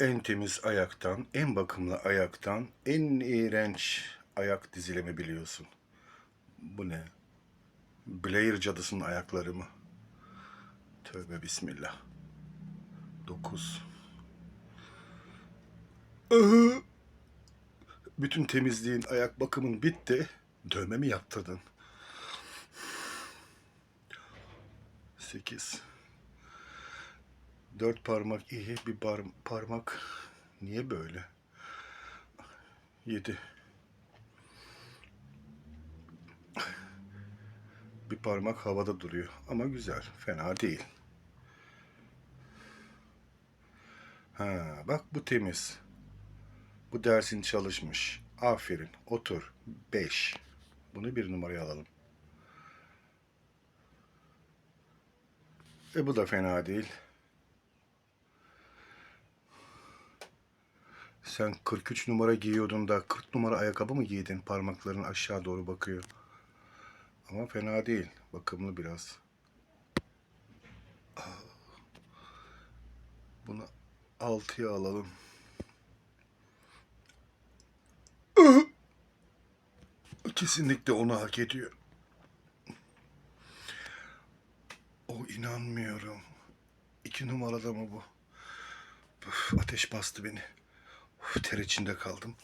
en temiz ayaktan, en bakımlı ayaktan, en iğrenç ayak dizilimi biliyorsun. Bu ne? Blair cadısının ayakları mı? Tövbe bismillah. Dokuz. Bütün temizliğin, ayak bakımın bitti. Dövme mi yaptırdın? Sekiz. Dört parmak iyi, bir par parmak niye böyle? Yedi. Bir parmak havada duruyor ama güzel, fena değil. Ha, bak bu temiz. Bu dersin çalışmış. Aferin. Otur. Beş. Bunu bir numaraya alalım. E bu da fena değil. Sen 43 numara giyiyordun da 40 numara ayakkabı mı giydin? Parmakların aşağı doğru bakıyor. Ama fena değil. Bakımlı biraz. Bunu 6'ya alalım. Kesinlikle onu hak ediyor. O inanmıyorum. İki numarada mı bu? Üf, ateş bastı beni. Ter içinde kaldım.